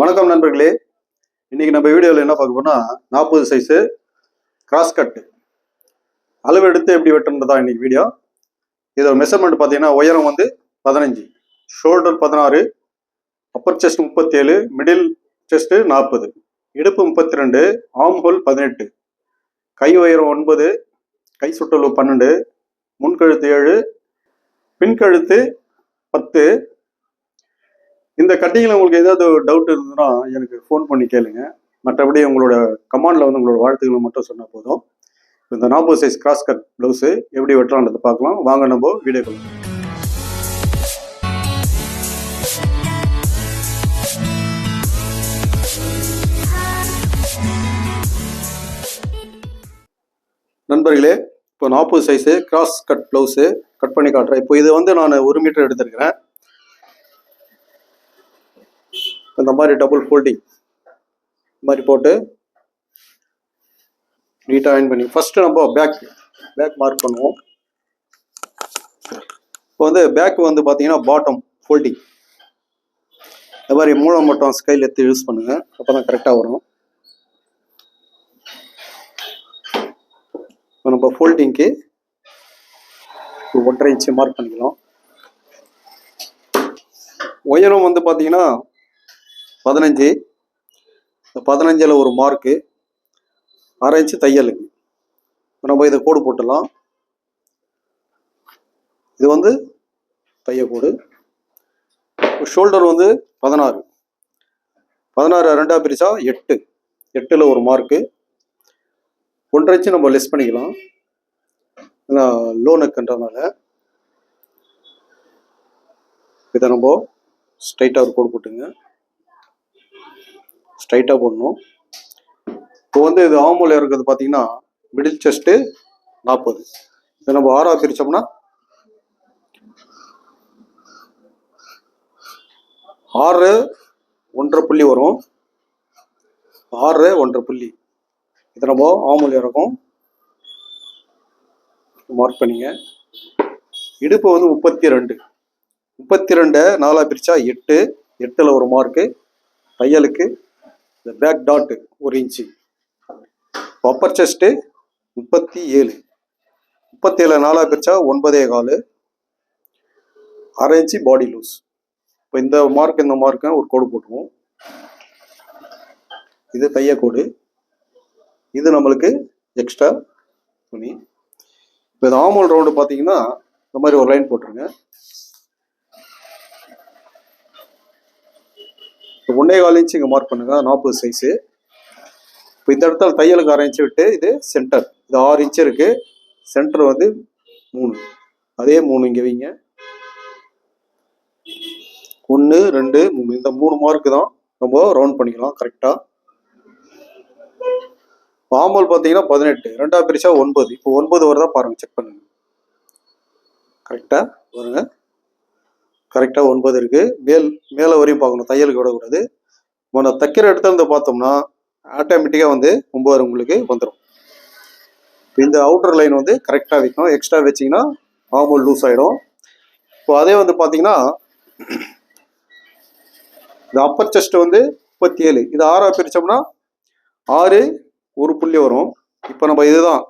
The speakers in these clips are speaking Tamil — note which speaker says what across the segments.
Speaker 1: வணக்கம் நண்பர்களே. இன்னைக்கு நம்ம வீடியோவில் என்ன பார்க்க போனால் நாற்பது சைஸு கிராஸ் கட்டு அளவு எடுத்து எப்படி வெட்டுன்றதா இன்னைக்கு வீடியோ இதோட மெஷர்மெண்ட் பார்த்தீங்கன்னா உயரம் வந்து பதினஞ்சு ஷோல்டர் பதினாறு அப்பர் செஸ்ட் முப்பத்தேழு மிடில் செஸ்ட்டு நாற்பது இடுப்பு முப்பத்தி ரெண்டு ஆம் ஹோல் பதினெட்டு கை உயரம் ஒன்பது கை சுற்றளவு பன்னெண்டு முன்கழுத்து ஏழு பின்கழுத்து பத்து இந்த கட்டிங்கில் உங்களுக்கு ஏதாவது டவுட் இருந்ததுன்னா எனக்கு ஃபோன் பண்ணி கேளுங்க. மற்றபடி உங்களோட கமாண்டில் வந்து உங்களோட வாழ்த்துக்களை மட்டும் சொன்னால் போதும். இந்த நாற்பது சைஸ் கிராஸ் கட் ப்ளவுஸு எப்படி வெட்டலான்றதை பார்க்கலாம். வாங்க நம்ம வீடியோ நண்பர்களே இப்போ நாற்பது size cross cut blouse cut பண்ணி காட்டுறேன். இப்போ இது வந்து நான் ஒரு மீட்டர் எடுத்திருக்கிறேன். இந்த மாதிரி டபுள் ஃபோல்டிங் மாதிரி போட்டு நீட்டாக அயன் பண்ணி ஃபஸ்ட்டு நம்ம பேக் பேக் மார்க் பண்ணுவோம். இப்போ வந்து பேக் வந்து பார்த்தீங்கன்னா பாட்டம் ஃபோல்டிங் இந்த மாதிரி மூளை மட்டும் ஸ்கைல் எடுத்து யூஸ் பண்ணுங்கள் அப்போ தான் கரெக்டாக வரும். இப்போ நம்ம ஃபோல்டிங்க்கு ஒன்றரை இன்ச்சு மார்க் பண்ணிக்கலாம். உயரம் வந்து பார்த்தீங்கன்னா பதினஞ்சு. இந்த பதினஞ்சில் ஒரு மார்க்கு அரை இன்ச்சு தையலுக்கு நம்ம இதை கோடு போட்டுடலாம். இது வந்து தையக்கோடு ஷோல்டர் வந்து பதினாறு. பதினாறு ரெண்டாக பிரிச்சா எட்டு. எட்டில் ஒரு மார்க்கு ஒன்றரை இன்ச்சு நம்ம லெஸ் பண்ணிக்கலாம். ஏன்னா லோ நெக்குன்றதுனால இதை நம்ம ஸ்ட்ரைட்டாக ஒரு கோடு போட்டுங்க. ஸ்ட்ரைட்டாக போடணும். இப்போ வந்து இது ஆமூல இருக்கிறது பார்த்தீங்கன்னா மிடில் செஸ்ட்டு நாற்பது. இதை நம்ம ஆறாக பிரித்தோம்னா ஆறு ஒன்றரை புள்ளி வரும். ஆறு ஒன்றரை புள்ளி. இது நம்ம ஆமூல் இறக்கும். மார்க் பண்ணிங்க. இடுப்பு வந்து முப்பத்தி ரெண்டு முப்பத்தி ரெண்டை நாலாக பிரித்தா எட்டு. எட்டில் ஒரு மார்க்கு தையலுக்கு இந்த பேக் டாட்டு ஒரு இன்ச்சு. அப்பர் செஸ்ட்டு முப்பத்தி ஏழு. முப்பத்தி ஏழு நாலாக பிரிச்சா ஒன்பதே கால். அரை இன்ச்சு பாடி லூஸ் இப்போ இந்த மார்க் இந்த மார்க்கை ஒரு கோடு போட்டுருவோம். இது தையக்கோடு இது நம்மளுக்கு எக்ஸ்ட்ரா துணி. இப்போ இது ஆமோல் ரவுண்டு பார்த்தீங்கன்னா இந்த மாதிரி ஒரு லைன் போட்டுருங்க. ஒன்றே கால் இன்ச்சு இங்கே மார்க் பண்ணுங்க. நாற்பது சைஸு இப்போ இந்த இடத்துல தையலுக்கு அரை இன்ச்சு விட்டு இது சென்டர் இது ஆறு இன்ச்சு இருக்கு. சென்டர் வந்து மூணு. அதே மூணு இங்கே வைங்க. ஒன்று ரெண்டு மூணு. இந்த மூணு மார்க்கு தான் நம்ம ரவுண்ட் பண்ணிக்கலாம். கரெக்டாக பாம்பல் பார்த்தீங்கன்னா பதினெட்டு. ரெண்டா பிரிச்சா ஒன்பது. இப்போ ஒன்பது வருதா பாருங்க. செக் பண்ணுங்க. கரெக்டாக வருங்க. கரெக்டாக ஒன்பது இருக்குது மேல் மேலே வரையும் பார்க்கணும். தையலுக்கு விடக்கூடாது நம்ம தைக்கிற இடத்துல இருந்து பார்த்தோம்னா ஆட்டோமேட்டிக்காக வந்து ஒம்பது உங்களுக்கு வந்துடும் இந்த அவுட்டர் லைன் வந்து கரெக்டாக வைக்கணும். எக்ஸ்ட்ரா வச்சிங்கன்னா ஆமூல் லூஸ் ஆகிடும் இப்போ அதே வந்து பார்த்தீங்கன்னா இந்த அப்பர் செஸ்ட் வந்து முப்பத்தி ஏழு இது ஆறாக பிரித்தோம்னா ஆறு ஒரு புள்ளி வரும். இப்போ நம்ம இதுதான்.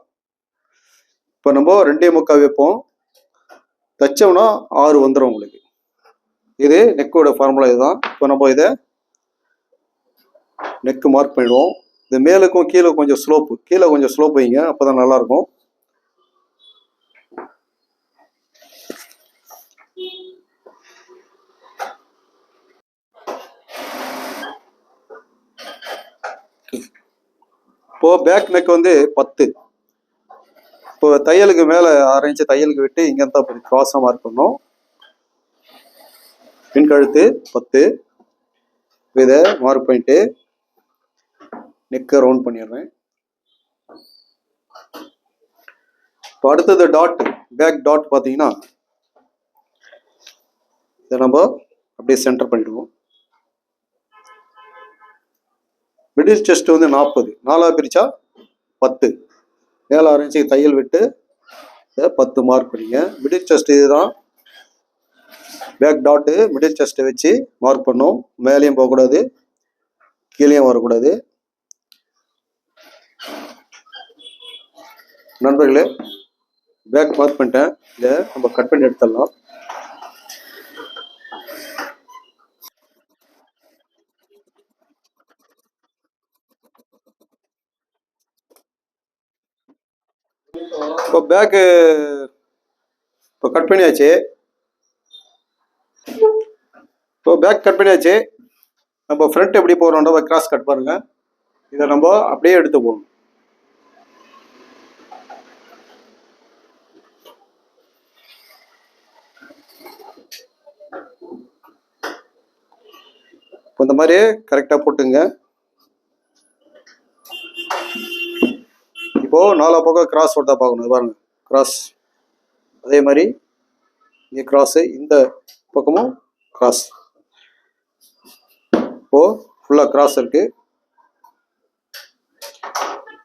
Speaker 1: இப்போ நம்ம ரெண்டே முக்கால் வைப்போம். தைச்சோம்னா ஆறு வந்துடும் உங்களுக்கு. இது நெக்கோட ஃபார்முலா இதுதான். இப்போ நம்ம இதை நெக்கு மார்க் பண்ணிடுவோம். இது மேலுக்கும் கீழே கொஞ்சம் ஸ்லோப்பு கீழே கொஞ்சம் ஸ்லோப் வைங்க அப்போ தான் நல்லாயிருக்கும். இப்போது பேக் நெக் வந்து பத்து. இப்போ தையலுக்கு மேலே ஆரஞ்சு தையலுக்கு விட்டு இங்கே தான் கிராஸாக மார்க் பண்ணோம். பின்கழுத்து பத்து இதை மார்க் பண்ணிட்டு நெக்கை ரவுண்ட் பண்ணிடுறேன். இப்போ அடுத்தது டாட் பேக் டாட் பார்த்தீங்கன்னா இதை நம்ம அப்படியே சென்டர் பண்ணிடுவோம். மிடில் செஸ்ட் வந்து நாற்பது நாலாக பிரிச்சா பத்து. மேலே ஆரம்பிச்சு தையல் விட்டு பத்து மார்க் பண்ணிங்க. மிடில் செஸ்ட் இதுதான் பேக் டாட்டு மிடில் செஸ்ட்டை வச்சு மார்க் பண்ணும். மேலேயும் போகக்கூடாது. கீழேயும் வரக்கூடாது. நண்பர்களே பேக் மார்க் பண்ணிட்டேன். இதை நம்ம கட் பண்ணி எடுத்துடலாம். இப்போ பேக்கு இப்போ கட் பண்ணியாச்சு. இப்போ பேக் கட் பண்ணியாச்சு. நம்ம ஃப்ரண்ட் எப்படி போகிறோம் கிராஸ் கட் பாருங்கள் இதை நம்ம அப்படியே எடுத்து போகணும் இப்போ இந்த மாதிரி கரெக்டாக போட்டுங்க. இப்போ நாலா பக்கம் கிராஸ் ஒருத்தா பார்க்கணும். பாருங்க. கிராஸ் அதே மாதிரி இங்கே கிராஸு இந்த பக்கமும் கிராஸ் இப்போ ஃபுல்லாக கிராஸ் இருக்கு.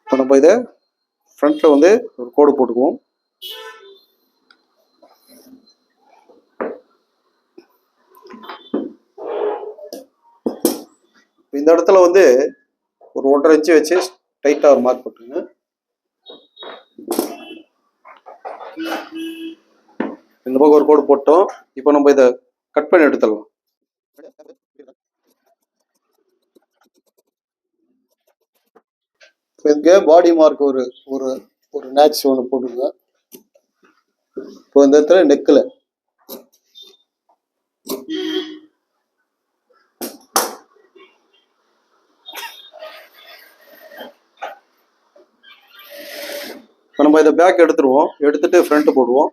Speaker 1: இப்போ நம்ம இதை ஃப்ரண்ட்ல வந்து ஒரு கோடு போட்டுக்குவோம். இந்த இடத்துல வந்து ஒரு ஒன்றரை இன்ச்சு வச்சு டைட்டாக ஒரு மார்க் போட்டுருங்க இந்த பக்கம் ஒரு கோடு போட்டோம். இப்போ நம்ம இதை கட் பண்ணி எடுத்துடலாம். இங்கே பாடி மார்க் ஒரு ஒரு ஒரு நேட்ச் ஒன்று போட்டுருங்க இப்போ இந்த இடத்துல நெக்கில் இப்போ நம்ம இதை பேக் எடுத்துருவோம். எடுத்துட்டு ஃப்ரண்ட் போடுவோம்.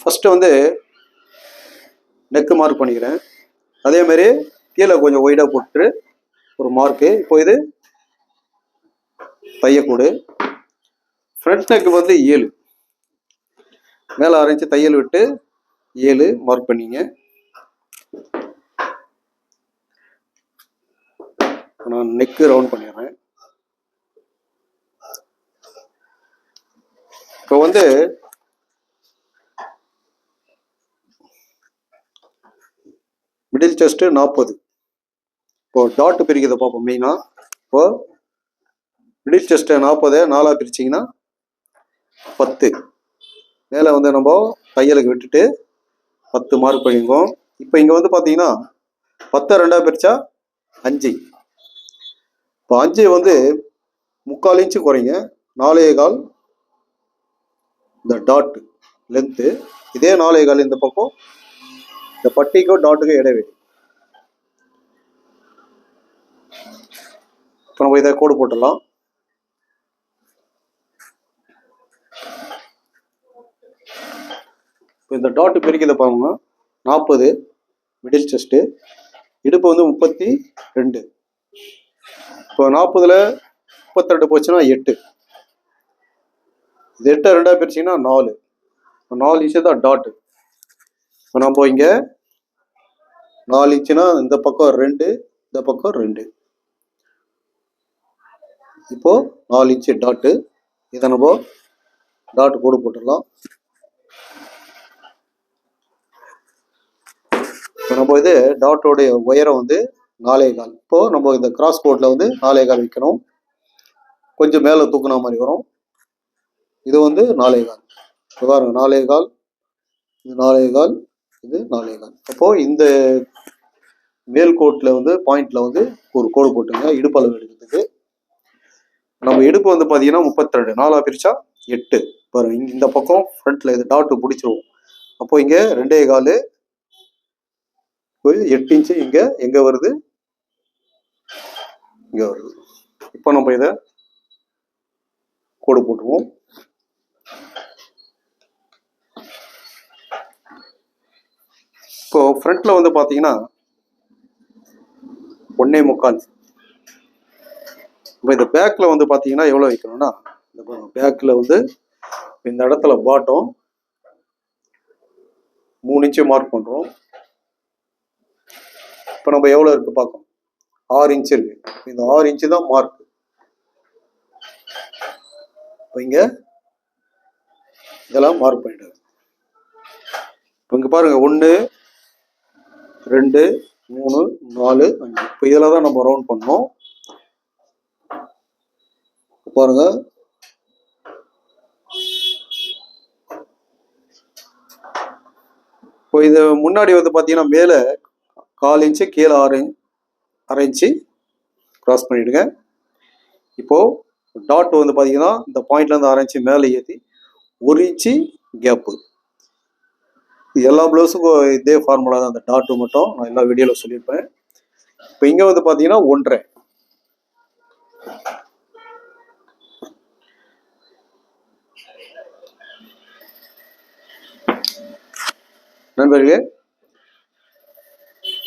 Speaker 1: ஃபர்ஸ்ட் வந்து நெக்கு மார்க் பண்ணிக்கிறேன். அதே மாதிரி கீழே கொஞ்சம் ஒயிடாக போட்டு ஒரு மார்க்கு இப்போ இது தையக்கூடு. ஃப்ரண்ட் நெக் வந்து ஏழு. மேலே அரைஞ்சு தையல் விட்டு ஏழு மார்க் பண்ணிங்க. நான் நெக்கு ரவுண்ட் பண்ணிடுறேன். இப்போ வந்து மிடில் செஸ்ட்டு நாற்பது இப்போ டாட் பிரிக்கிறத பார்ப்போம் மெயினாக இப்போ மிடில் செஸ்ட்டை நாற்பது நாலாக பிரிச்சிங்கன்னா பத்து. மேலே வந்து நம்ம தையலுக்கு விட்டுட்டு பத்து மார்க் பண்ணிக்குவோம். இப்போ இங்கே வந்து பார்த்தீங்கன்னா பத்தை ரெண்டாக பிரித்தா அஞ்சு. இப்போ அஞ்சு வந்து முக்கால் இன்ச்சு குறைங்க. நாலே கால் இந்த டாட் லென்த்து இதே நாலே கால் இந்த பக்கம். இந்த பட்டிக்கும் டாட்டுக்கும் இடைவெளி. இப்போ நம்ம இதை கோடு போட்டுடலாம். இப்போ இந்த டாட் பெருக்கிதை பாருங்க. நாற்பது மிடில் செஸ்ட்டு இடுப்பு வந்து முப்பத்தி ரெண்டு. இப்போ நாற்பதில் முப்பத்தி ரெண்டு போச்சுன்னா எட்டு. இது எட்டை ரெண்டாக பிரிச்சிங்கன்னா நாலு. இப்போ நாலு இன்ச்சு தான் டாட்டு இப்போ நம்ம இங்கே நாலு இன்ச்சுனா இந்த பக்கம் ரெண்டு இந்த பக்கம் ரெண்டு. இப்போ நாலு இன்ச்சு டாட்டு இதை நம்ம டாட் கோடு போட்டுடலாம். இப்போ நம்ம இது டாட்டோடைய உயரம் வந்து நாலே கால். இப்போ நம்ம இந்த கிராஸ் கோட்டில் வந்து நாலே கால் வைக்கணும். கொஞ்சம் மேலே தூக்குன மாதிரி வரும். இது வந்து நாலே கால். பாருங்க நாலே கால். இது நாலே கால். இது நாலே கால். அப்போ இந்த மேல் கோட்டில் வந்து பாயிண்ட்ல வந்து ஒரு கோடு போட்டுங்க இடுப்பளவு எடுக்கிறதுக்கு. நம்ம இடுப்பு வந்து பார்த்தீங்கன்னா முப்பத்திரெண்டு. நாலாக பிரித்தா பிரிச்சா எட்டு. பாருங்க இங்க இந்த பக்கம் ஃப்ரண்ட்ல இது டாட்டு பிடிச்சிருவோம். அப்போ இங்க ரெண்டே கால் போய் எட்டு இன்ச்சு இங்க எங்க வருது? இங்க வருது. இப்போ நம்ம இதை கோடு போட்டுருவோம். இப்போ ஃப்ரண்ட்ல வந்து பாத்தீங்கன்னா ஒன்னே முக்கால் இப்போ இந்த பேக்கில் வந்து பார்த்தீங்கன்னா எவ்வளோ வைக்கணும்னா இந்த பேக்கில் வந்து இந்த இடத்துல பாட்டம் மூணு இன்ச்சு மார்க் பண்ணுறோம் இப்போ நம்ம எவ்வளோ இருக்குது பார்க்கணும். ஆறு இன்ச்சு இருக்கு. இந்த ஆறு இன்ச்சு தான் மார்க் இப்போ இங்கே இதெல்லாம் மார்க் பண்ணிடுங்க இப்போ இங்கே பாருங்க ஒன்று ரெண்டு மூணு நாலு அஞ்சு. இப்போ இதில் தான் நம்ம ரவுண்ட் பண்ணோம். பாருங்க. இப்போ இது முன்னாடி வந்து பார்த்தீங்கன்னா மேலே கால் இன்ச்சு கீழே ஆறு அரை இன்ச்சு க்ராஸ் பண்ணிவிடுங்க இப்போது டாட் வந்து பார்த்தீங்கன்னா இந்த பாயிண்ட்லேருந்து அரை இன்ச்சு மேலே ஏற்றி ஒரு இன்ச்சு கேப்பு எல்லா ப்ளவுஸுக்கும் இதே ஃபார்முலா தான். அந்த டாட்டு மட்டும் நான் எல்லா வீடியோவில் சொல்லியிருப்பேன். இப்போ இங்கே வந்து பார்த்தீங்கன்னா ஒன்றரை. நண்பர்களே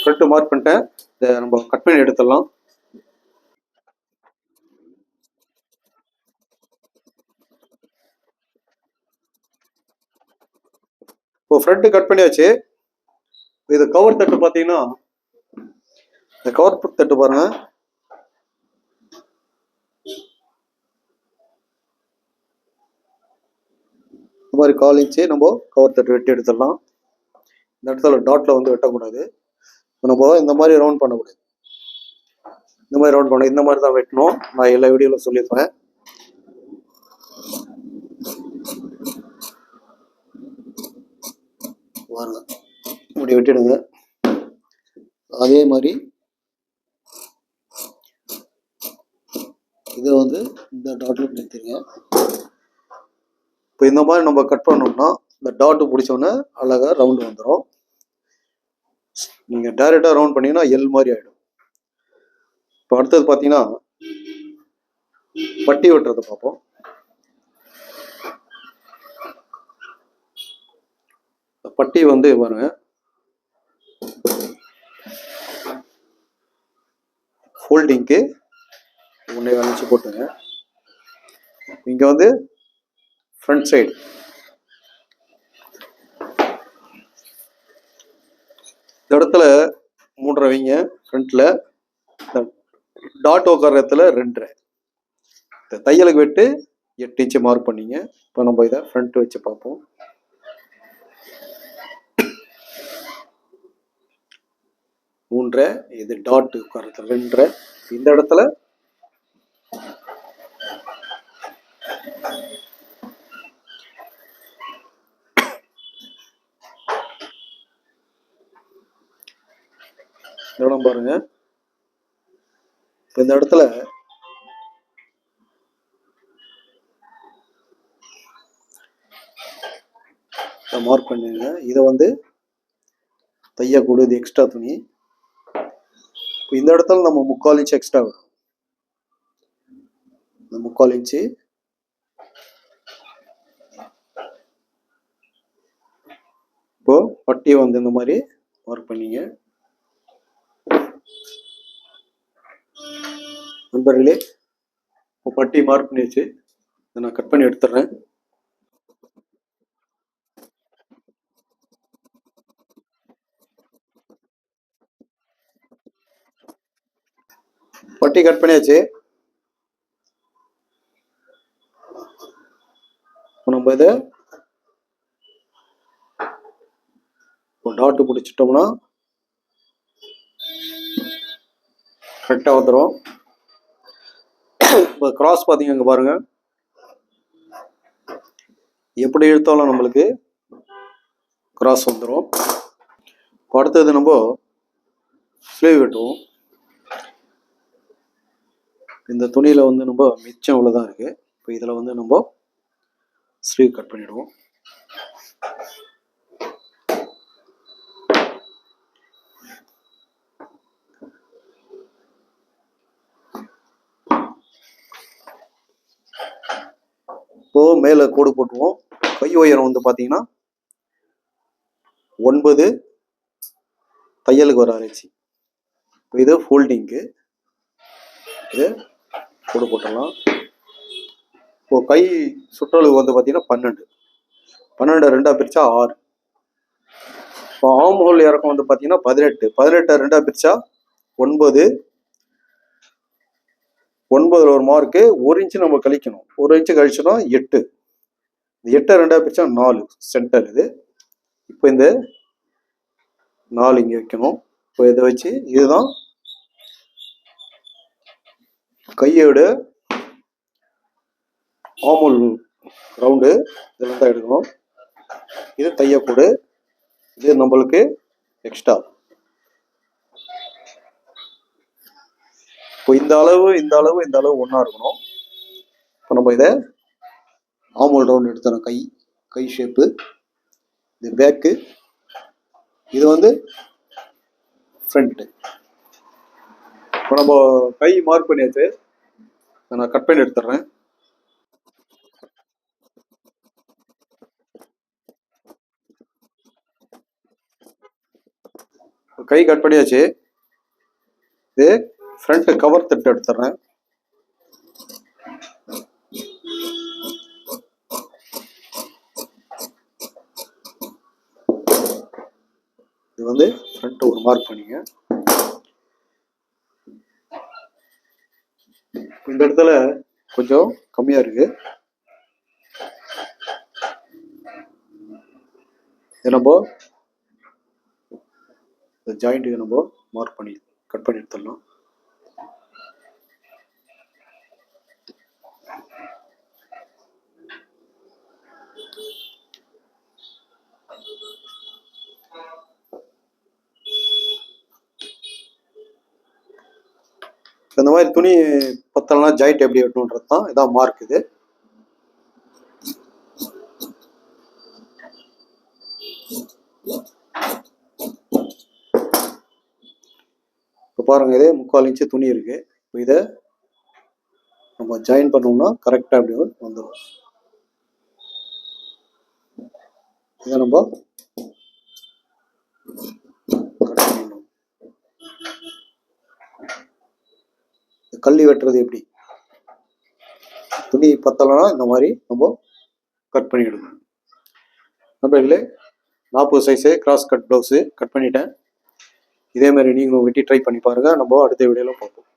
Speaker 1: ஃப்ரண்ட்டு மார்க் பண்ணிட்டேன். இதை நம்ம கட் பண்ணி எடுத்துடலாம். இப்போ ஃப்ரண்ட் கட் பண்ணியாச்சு. இது கவர் தட்டு பார்த்தீங்கன்னா இந்த கவர் தட்டு பாருங்க. இந்த மாதிரி கால் இன்ச்சு நம்ம கவர் தட்டு வெட்டி எடுத்துடலாம். இந்த இடத்துல டாட்ல வந்து வெட்டக்கூடாது. நம்ம இந்த மாதிரி ரவுண்ட் பண்ணக்கூடாது. இந்த மாதிரி ரவுண்ட் பண்ண இந்த மாதிரி தான் வெட்டணும். நான் எல்லா வீடியோவில் சொல்லியிருப்பேன். பாருங்க. இப்படி வெட்டிடுங்க. அதே மாதிரி இதை வந்து இந்த டாட்ல நிறுத்திடுங்க இப்போ இந்த மாதிரி நம்ம கட் பண்ணோம்னா இந்த டாட்டு பிடிச்சோன்னே அழகாக ரவுண்டு வந்துடும் நீங்கள் டைரெக்டாக ரவுண்ட் பண்ணீங்கன்னா எல் மாதிரி ஆகிடும் இப்போ அடுத்தது பார்த்தீங்கன்னா பட்டி வெட்டுறதை பார்ப்போம். பட்டி வந்து பாருங்க. ஃபோல்டிங்க்கு ஒன்றே வளைச்சு போட்டுங்க. இங்கே வந்து ஃப்ரண்ட் சைடு இந்த இடத்துல மூன்றரை வைங்க ஃப்ரண்ட்டில் டாட் உட்கார இடத்துல ரெண்டரை. இந்த தையலுக்கு விட்டு எட்டு இன்ச்சு மார்க் பண்ணீங்க. இப்போ நம்ம இதை ஃப்ரண்ட் வச்சு பார்ப்போம். மூன்றரை இது டாட் உட்காரத்துல ரெண்டரை. இந்த இடத்துல படம் பாருங்க. இந்த இடத்துல மார்க் பண்ணுங்க இதை வந்து தைய இது எக்ஸ்ட்ரா துணி. இப்போ இந்த இடத்துல நம்ம முக்கால் இன்ச் எக்ஸ்ட்ரா விடும் இந்த முக்கால் இன்ச்சு இப்போ பட்டியை வந்து இந்த மாதிரி மார்க் பண்ணீங்க. நண்பர்களே பட்டி மார்க் பண்ணியாச்சு. இதை நான் கட் பண்ணி எடுத்துடுறேன் பட்டி கட் பண்ணியாச்சு. நம்ம இதை டாட்டு பிடிச்சிட்டோம்னா கரெக்டாக வந்துடும் இப்போ கிராஸ் பார்த்தீங்க இங்கே பாருங்க. எப்படி இழுத்தாலும் நம்மளுக்கு கிராஸ் வந்துடும் அடுத்தது நம்ம ஸ்லீவ் வெட்டுவோம். இந்த துணியில் வந்து நம்ம மிச்சம் இவ்வளோதான் இருக்குது இப்போ இதில் வந்து நம்ம ஸ்லீவ் கட் பண்ணிவிடுவோம் இப்போ மேலே கோடு போட்டுருவோம். கை உயரம் வந்து பார்த்தீங்கன்னா ஒன்பது தையலுக்கு ஒரு அரைச்சி. இப்போ இது ஃபோல்டிங்க்கு இது கோடு போட்டலாம் இப்போ கை சுற்றளவு வந்து பார்த்தீங்கன்னா பன்னெண்டு. பன்னெண்டு ரெண்டாக பிரிச்சா ஆறு. இப்போ ஆம் ஹோல் இறக்கம் வந்து பார்த்தீங்கன்னா பதினெட்டு. பதினெட்டை ரெண்டாக பிரிச்சா ஒன்பது. ஒன்பதில் ஒரு மார்க்கு ஒரு இன்ச்சு நம்ம கழிக்கணும். ஒரு இன்ச்சு கழிச்சோம்னா எட்டு. இந்த எட்டை ரெண்டாக பிரிச்சா நாலு சென்டர் இது. இப்போ இந்த நாலு இங்கே வைக்கணும். இப்போ இதை வச்சு இதுதான். கையோட ஆமுல் ரவுண்டு இதெல்லாம் தான் எடுக்கணும். இது தையக்கூடு இது நம்மளுக்கு எக்ஸ்ட்ரா இப்போ இந்த அளவு இந்த அளவு இந்த அளவு ஒன்றா இருக்கணும். இப்போ நம்ம இதை ஆமுல் ரவுண்ட் எடுத்துறோம் கை கை ஷேப்பு இது பேக்கு இது வந்து ஃப்ரண்ட்டு இப்போ நம்ம கை மார்க் பண்ணியாச்சு. நான் கட் பண்ணி எடுத்துடுறேன் கை கட் பண்ணியாச்சு. இது ஃப்ரண்ட் கவர் தட்டு எடுத்துடுறேன் இது வந்து ஃப்ரண்ட் ஒரு மார்க் பண்ணிங்க. இந்த இடத்துல கொஞ்சம் கம்மியா இருக்கு. இது நம்ம இந்த ஜாயிண்ட்டுக்கு நம்ம மார்க் பண்ணி கட் பண்ணி எடுத்துடலாம். இந்த மாதிரி துணி பத்தலனா ஜாயிண்ட் எப்படி வெட்டணுன்றது தான் இதான் மார்க் இது. இப்போ பாருங்க இதே முக்கால் இன்ச்சு துணி இருக்கு. இப்போ இதை நம்ம ஜாயின் பண்ணோம்னா கரெக்டாக அப்படி வந்துடும் இதை நம்ம கள்ளி வெட்டுறது எப்படி? துணி பத்தலைன்னா இந்த மாதிரி நம்ம கட் பண்ணிடணும் நண்பர்களே நாற்பது size cross cut blouse cut பண்ணிட்டேன். இதே மாதிரி நீங்களும் வெட்டி ட்ரை பண்ணி பாருங்கள் நம்ம அடுத்த வீடியோவில் பார்ப்போம்.